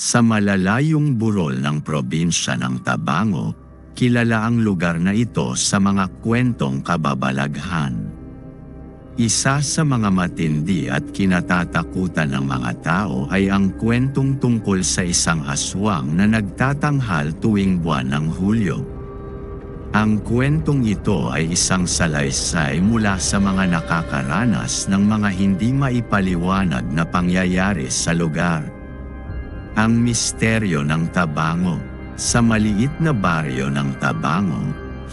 Sa malalayong burol ng probinsya ng Tabango, kilala ang lugar na ito sa mga kwentong kababalaghan. Isa sa mga matindi at kinatatakutan ng mga tao ay ang kwentong tungkol sa isang aswang na nagtatanghal tuwing buwan ng Hulyo. Ang kwentong ito ay isang salaysay mula sa mga nakakaranas ng mga hindi maipaliwanag na pangyayari sa lugar. Ang misteryo ng Tabango Sa maliit na baryo ng Tabango,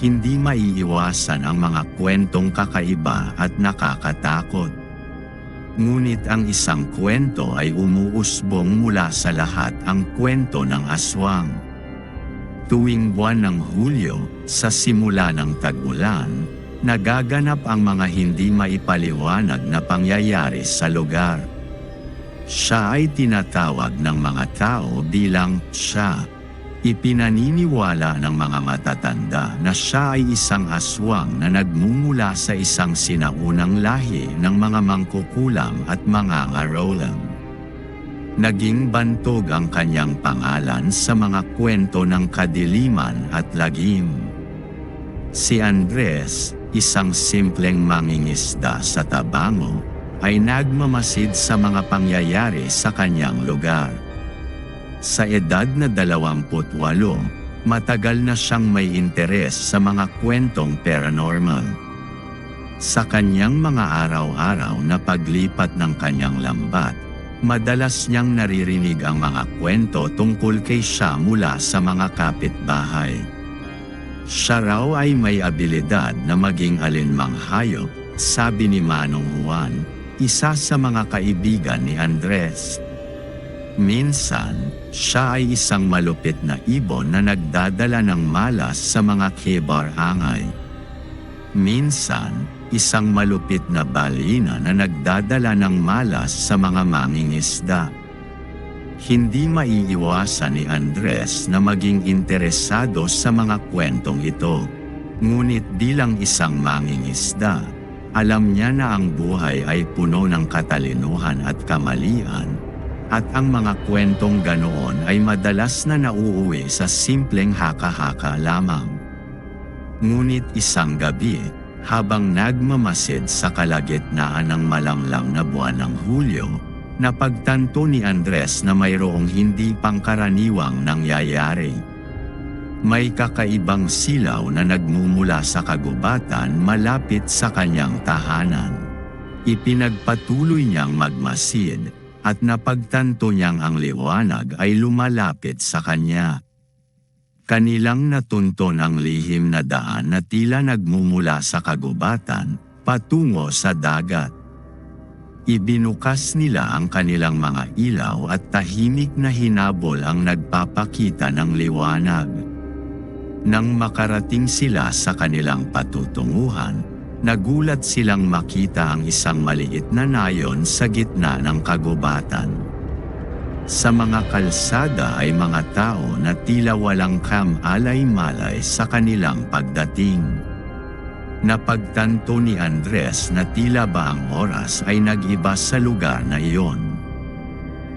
hindi maiiwasan ang mga kwentong kakaiba at nakakatakot. Ngunit ang isang kwento ay umuusbong mula sa lahat ang kwento ng aswang. Tuwing buwan ng Hulyo, sa simula ng tag-ulan, nagaganap ang mga hindi maipaliwanag na pangyayari sa lugar. Siya ay tinatawag ng mga tao bilang siya. Ipinaniniwala ng mga matatanda na siya ay isang aswang na nagmumula sa isang sinaunang lahi ng mga mangkukulam at mga ngarolang. Naging bantog ang kanyang pangalan sa mga kwento ng kadiliman at lagim. Si Andres, isang simpleng mangingisda sa Tabango, ay nagmamasid sa mga pangyayari sa kanyang lugar. Sa edad na 28, matagal na siyang may interes sa mga kwentong paranormal. Sa kanyang mga araw-araw na paglipat ng kanyang lambat, madalas niyang naririnig ang mga kwento tungkol kay siya mula sa mga kapitbahay. Siya raw ay may abilidad na maging alinmang hayop, sabi ni Manong Juan, isa sa mga kaibigan ni Andres. Minsan, siya ay isang malupit na ibon na nagdadala ng malas sa mga kebar-angay. Minsan, isang malupit na balina na nagdadala ng malas sa mga mangingisda. Hindi maiiwasan ni Andres na maging interesado sa mga kwentong ito. Ngunit bilang isang mangingisda, alam niya na ang buhay ay puno ng katalinuhan at kamalian, at ang mga kwentong ganoon ay madalas na nauuwi sa simpleng haka-haka lamang. Ngunit isang gabi, habang nagmamasid sa kalagitnaan ng malamlang na buwan ng Hulyo, napagtanto ni Andres na mayroong hindi pangkaraniwang nangyayari. May kakaibang silaw na nagmumula sa kagubatan malapit sa kanyang tahanan. Ipinagpatuloy niyang magmasid at napagtanto niyang ang liwanag ay lumalapit sa kanya. Kanilang natunton ang lihim na daan na tila nagmumula sa kagubatan patungo sa dagat. Ibinukas nila ang kanilang mga ilaw at tahimik na hinabol ang nagpapakita ng liwanag. Nang makarating sila sa kanilang patutunguhan, nagulat silang makita ang isang maliit na nayon sa gitna ng kagubatan. Sa mga kalsada ay mga tao na tila walang kam-alay-malay sa kanilang pagdating. Napagtanto ni Andres na tila ba ang oras ay nag-iba sa lugar na iyon.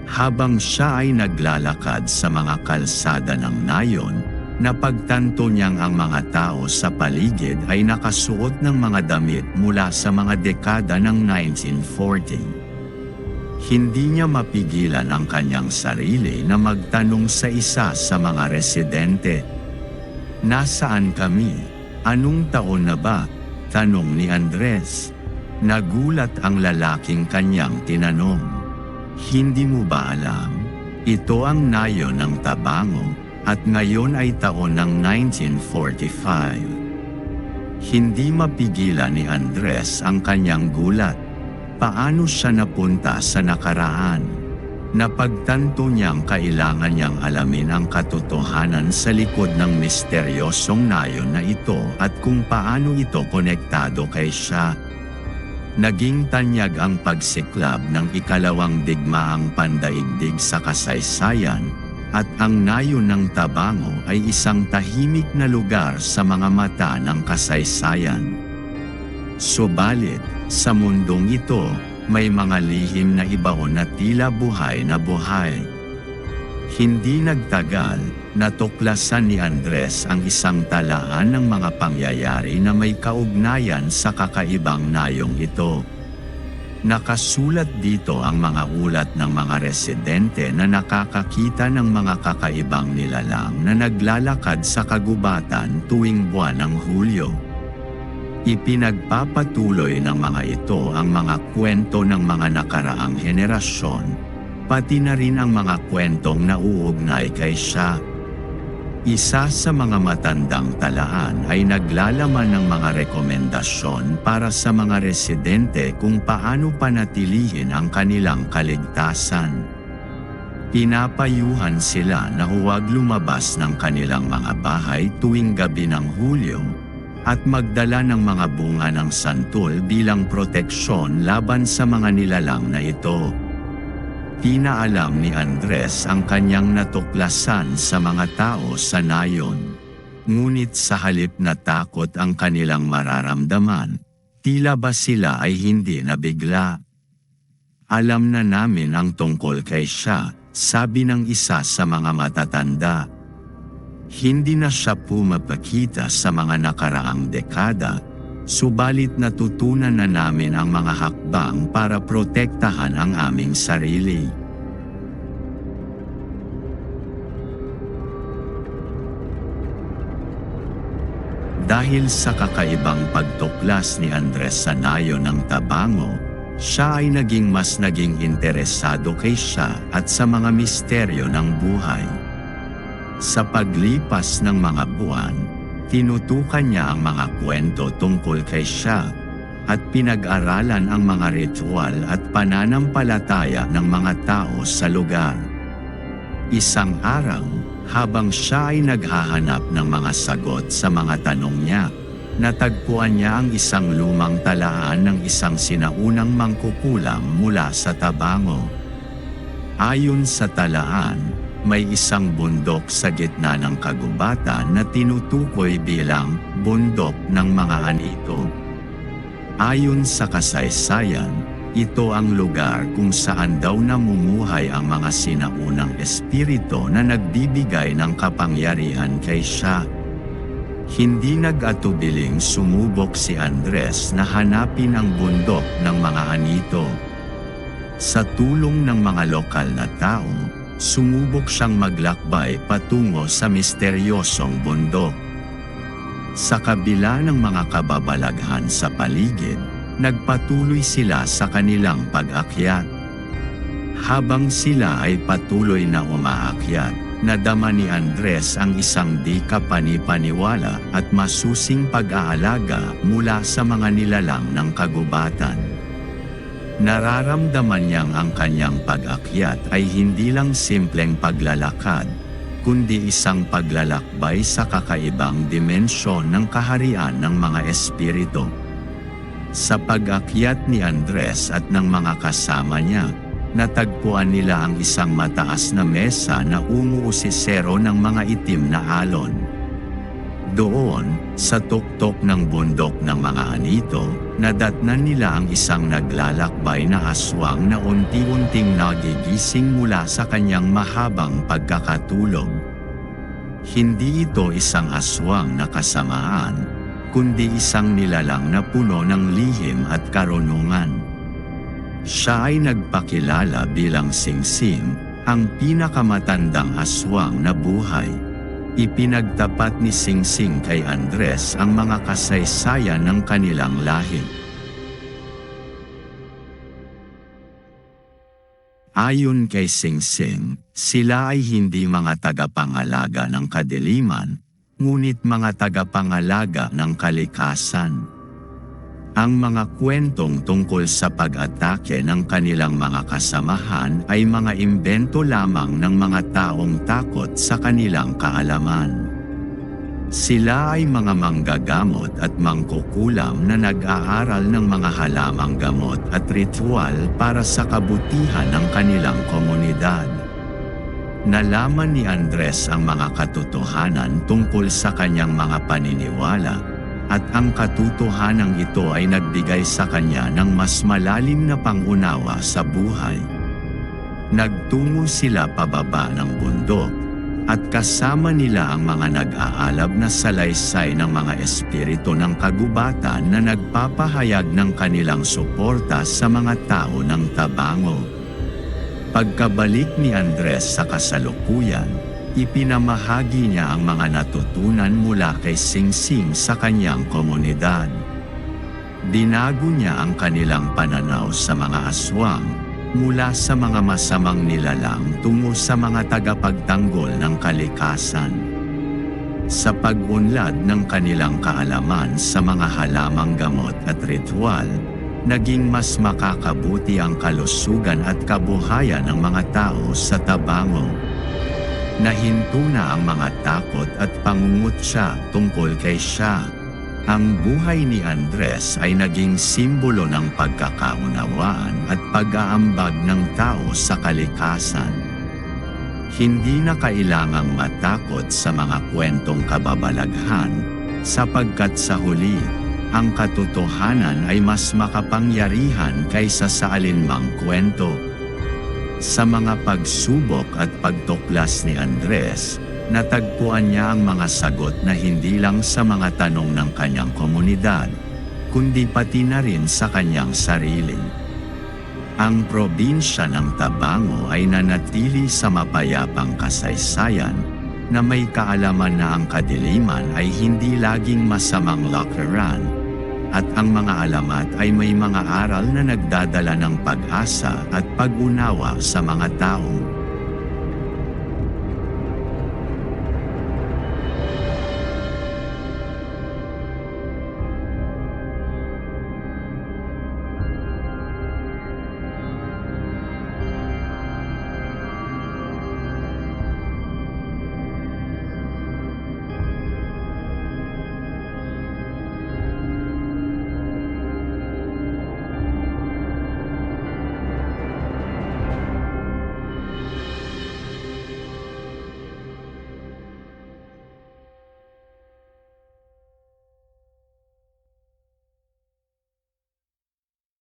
Habang siya ay naglalakad sa mga kalsada ng nayon, napagtanto niyang ang mga tao sa paligid ay nakasuot ng mga damit mula sa mga dekada ng 1940. Hindi niya mapigilan ang kanyang sarili na magtanong sa isa sa mga residente. Nasaan kami? Anong taon na ba? Tanong ni Andres. Nagulat ang lalaking kanyang tinanong. Hindi mo ba alam? Ito ang nayo ng Tabango at ngayon ay taon ng 1945. Hindi mapigilan ni Andres ang kanyang gulat. Paano siya napunta sa nakaraan? Napagtanto niyang kailangan niyang alamin ang katotohanan sa likod ng misteryosong nayon na ito at kung paano ito konektado kay siya. Naging tanyag ang pagsiklab ng ikalawang digmaang pandaigdig sa kasaysayan at ang nayon ng Tabango ay isang tahimik na lugar sa mga mata ng kasaysayan. Subalit, sa mundong ito, may mga lihim na ibaon na tila buhay na buhay. Hindi nagtagal, natuklasan ni Andres ang isang talaan ng mga pangyayari na may kaugnayan sa kakaibang nayong ito. Nakasulat dito ang mga ulat ng mga residente na nakakakita ng mga kakaibang nilalang na naglalakad sa kagubatan tuwing buwan ng Hulyo. Ipinagpapatuloy ng mga ito ang mga kwento ng mga nakaraang henerasyon, pati na rin ang mga kwentong nauugnay kay siya. Isa sa mga matandang talaan ay naglalaman ng mga rekomendasyon para sa mga residente kung paano panatilihin ang kanilang kaligtasan. Pinapayuhan sila na huwag lumabas ng kanilang mga bahay tuwing gabi ng Hulyo at magdala ng mga bunga ng santol bilang proteksyon laban sa mga nilalang na ito. Pinaalam ni Andres ang kanyang natuklasan sa mga tao sa nayon. Ngunit sa halip na takot ang kanilang mararamdaman, tila ba sila ay hindi nabigla. Alam na namin ang tungkol kay siya, sabi ng isa sa mga matatanda. Hindi na siya pumapakita sa mga nakaraang dekada, subalit natutunan na namin ang mga hakbang para protektahan ang aming sarili. Dahil sa kakaibang pagtuklas ni Andres sa nayo ng Tabango, siya ay naging mas naging interesado kay siya at sa mga misteryo ng buhay. Sa paglipas ng mga buwan, tinutukan niya ang mga kwento tungkol kay siya at pinag-aralan ang mga ritual at pananampalataya ng mga tao sa lugar. Isang araw, habang siya ay naghahanap ng mga sagot sa mga tanong niya, natagpuan niya ang isang lumang talaan ng isang sinaunang mangkukulam mula sa Tabango. Ayon sa talaan, may isang bundok sa gitna ng kagubatan na tinutukoy bilang bundok ng mga anito. Ayon sa kasaysayan, ito ang lugar kung saan daw namumuhay ang mga sinaunang espiritu na nagbibigay ng kapangyarihan kay siya. Hindi nag-atubiling sumubok si Andres na hanapin ang bundok ng mga anito. Sa tulong ng mga lokal na tao, sumubok siyang maglakbay patungo sa misteryosong bundok. Sa kabila ng mga kababalaghan sa paligid, nagpatuloy sila sa kanilang pag-akyat. Habang sila ay patuloy na umaakyat, nadama ni Andres ang isang di kapanipaniwala at masusing pag-aalaga mula sa mga nilalang ng kagubatan. Nararamdaman niyang ang kanyang pag-akyat ay hindi lang simpleng paglalakad, kundi isang paglalakbay sa kakaibang dimensyon ng kaharian ng mga espiritu. Sa pag-akyat ni Andres at ng mga kasama niya, natagpuan nila ang isang mataas na mesa na umuusisero ng mga itim na alon. Doon, sa tuktok ng bundok ng mga anito, nadatnan nila ang isang naglalakbay na aswang na unti-unting nagigising mula sa kanyang mahabang pagkakatulog. Hindi ito isang aswang na kasamaan, kundi isang nilalang na puno ng lihim at karunungan. Siya ay nagpakilala bilang Singsing, ang pinakamatandang aswang na buhay. Ipinagtapat ni Singsing kay Andres ang mga kasaysayan ng kanilang lahi. Ayon kay Singsing, sila ay hindi mga tagapangalaga ng kadiliman, ngunit mga tagapangalaga ng kalikasan. Ang mga kwentong tungkol sa pag-atake ng kanilang mga kasamahan ay mga imbento lamang ng mga taong takot sa kanilang kaalaman. Sila ay mga manggagamot at mangkukulam na nag-aaral ng mga halamang gamot at ritual para sa kabutihan ng kanilang komunidad. Nalaman ni Andres ang mga katotohanan tungkol sa kanyang mga paniniwala at ang katotohanan ito ay nagbigay sa kanya ng mas malalim na pangunawa sa buhay. Nagtungo sila pababa ng bundok at kasama nila ang mga nag-aalab na salaysay ng mga espiritu ng kagubatan na nagpapahayag ng kanilang suporta sa mga tao ng Tabango. Pagkabalik ni Andres sa kasalukuyan, ipinamahagi niya ang mga natutunan mula kay Singsing sa kanyang komunidad. Dinago niya ang kanilang pananaw sa mga aswang mula sa mga masamang nilalang tungo sa mga tagapagtanggol ng kalikasan. Sa pag-unlad ng kanilang kaalaman sa mga halamang gamot at ritual, naging mas makakabuti ang kalusugan at kabuhayan ng mga tao sa Tabango. Nahinto na ang mga takot at pangungutya tungkol kay siya. Ang buhay ni Andres ay naging simbolo ng pagkakaunawaan at pag-aambag ng tao sa kalikasan. Hindi na kailangang matakot sa mga kwentong kababalaghan sapagkat sa huli, ang katotohanan ay mas makapangyarihan kaysa sa alinmang kwento. Sa mga pagsubok at pagtuklas ni Andres, natagpuan niya ang mga sagot na hindi lang sa mga tanong ng kanyang komunidad, kundi pati na rin sa kanyang sarili. Ang probinsya ng Tabango ay nanatili sa mapayapang kasaysayan na may kaalaman na ang kadiliman ay hindi laging masamang lakaran at ang mga alamat ay may mga aral na nagdadala ng pag-asa at pag-unawa sa mga taong